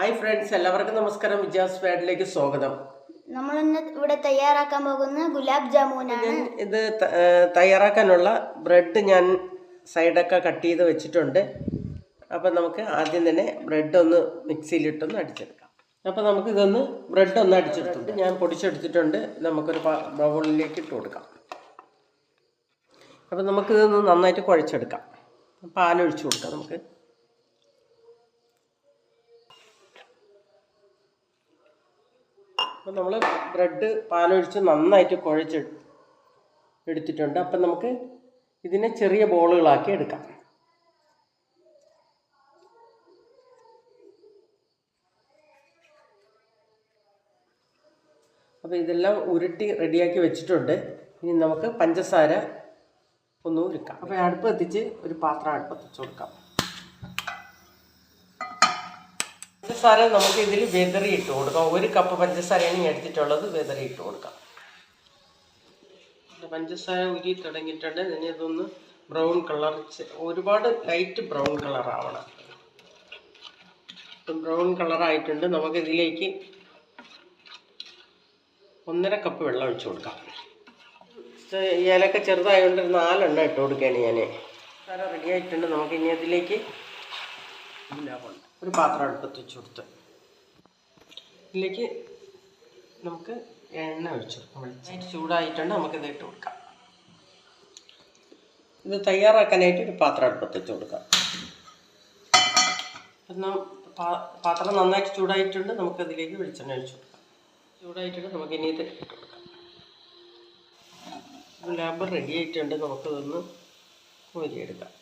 Hi friends എല്ലാവർക്കും നമസ്കാരം. വിജാസ് ഫാഡിലേക്ക് സ്വാഗതം. നമ്മൾ ഇന്ന് ഇവിടെ തയ്യാറാക്കാൻ പോകുന്ന ഗുലാബ് ജാമുനാണ്. ഇത് തയ്യാറാക്കാനുള്ള ബ്രെഡ് ഞാൻ സൈഡൊക്കെ കട്ട് ചെയ്ത് വെച്ചിട്ടുണ്ട്. അപ്പം നമുക്ക് ആദ്യം തന്നെ ബ്രെഡ് ഒന്ന് മിക്സിയിലിട്ടൊന്ന് അടിച്ചെടുക്കാം. അപ്പം നമുക്ക് ഇതൊന്ന് ബ്രെഡ് ഒന്ന് അടിച്ചെടുത്തിട്ട് ഞാൻ പൊടിച്ചെടുത്തിട്ടുണ്ട്. നമുക്കൊരു ബൗളിലേക്ക് ഇട്ട് കൊടുക്കാം. അപ്പം നമുക്കിതൊന്ന് നന്നായിട്ട് കുഴച്ചെടുക്കാം. പാലൊഴിച്ച് കൊടുക്കാം നമുക്ക്. അപ്പം നമ്മൾ ബ്രെഡ് പാലൊഴിച്ച് നന്നായിട്ട് കുഴച്ച് എടുത്തിട്ടുണ്ട്. അപ്പം നമുക്ക് ഇതിനെ ചെറിയ ബോളുകളാക്കി എടുക്കാം. അപ്പോൾ ഇതെല്ലാം ഉരുട്ടി റെഡിയാക്കി വെച്ചിട്ടുണ്ട്. ഇനി നമുക്ക് പഞ്ചസാര ഒന്ന് ഉരുക്കാം. അപ്പോൾ അടുപ്പ് കത്തിച്ച് ഒരു പാത്രം അടുപ്പത്ത് വെച്ച് കൊടുക്കാം. പഞ്ചസാര നമുക്ക് ഇതിൽ വെതറി ഇട്ട് കൊടുക്കാം. ഒരു കപ്പ് പഞ്ചസാരയാണ് ഞാൻ എടുത്തിട്ടുള്ളത്. വെതറി ഇട്ട് കൊടുക്കാം പഞ്ചസാര ഉരി തുടങ്ങിയിട്ടുണ്ട്. ഇനി ഇതൊന്ന് ബ്രൗൺ കളർ ഒരുപാട് ലൈറ്റ് ബ്രൗൺ കളർ ആവണം. ബ്രൗൺ കളർ ആയിട്ടുണ്ട്. നമുക്ക് ഇതിലേക്ക് ഒന്നര കപ്പ് വെള്ളം ഒഴിച്ചു കൊടുക്കാം. ഇലക്ക ചെറുതായതുകൊണ്ട് നാലെണ്ണം ഇട്ട് കൊടുക്കുകയാണ് ഞാൻ സാര റെഡി ആയിട്ടുണ്ട്. നമുക്ക് ഇനി അതിലേക്ക് ഗുലാബുണ്ട് ഒരു പാത്രം അടുപ്പത്ത് വെച്ച് കൊടുത്ത്. ഇതിലേക്ക് നമുക്ക് എണ്ണ ഒഴിച്ചു കൊടുക്കാം ചൂടായിട്ടാണ് ചൂടായിട്ടുണ്ട് ഇത് ഇട്ട് കൊടുക്കാം. ഇത് തയ്യാറാക്കാനായിട്ട് ഒരു പാത്രം അടുപ്പത്ത് വെച്ച് കൊടുക്കാം. പാത്രം നന്നായിട്ട് ചൂടായിട്ടുണ്ട് നമുക്ക് അതിലേക്ക് വെളിച്ചെണ്ണ ഒഴിച്ചു കൊടുക്കാം. ചൂടായിട്ടുണ്ട് നമുക്ക് ഇനി ഇത് ഇട്ട് കൊടുക്കാം. ഗുലാബ് റെഡി ആയിട്ടുണ്ട് നമുക്കിതൊന്ന് കോരിയെടുക്കാം.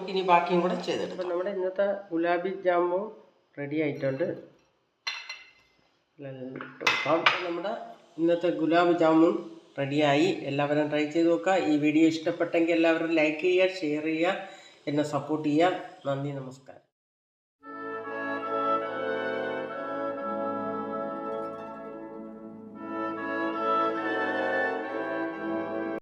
നമുക്കിനി ബാക്കിയും കൂടെ ചെയ്തെടുക്കാം. അപ്പോൾ നമ്മുടെ ഇന്നത്തെ ഗുലാബി ജാമു റെഡി ആയിട്ടുണ്ട്. നമ്മുടെ ഇന്നത്തെ ഗുലാബ് ജാമുൻ റെഡിയായി എല്ലാവരും ട്രൈ ചെയ്ത് നോക്കുക. ഈ വീഡിയോ ഇഷ്ടപ്പെട്ടെങ്കിൽ എല്ലാവരും ലൈക്ക് ചെയ്യുക ഷെയർ ചെയ്യുക എന്നെ സപ്പോർട്ട് ചെയ്യുക. നന്ദി നമസ്കാരം.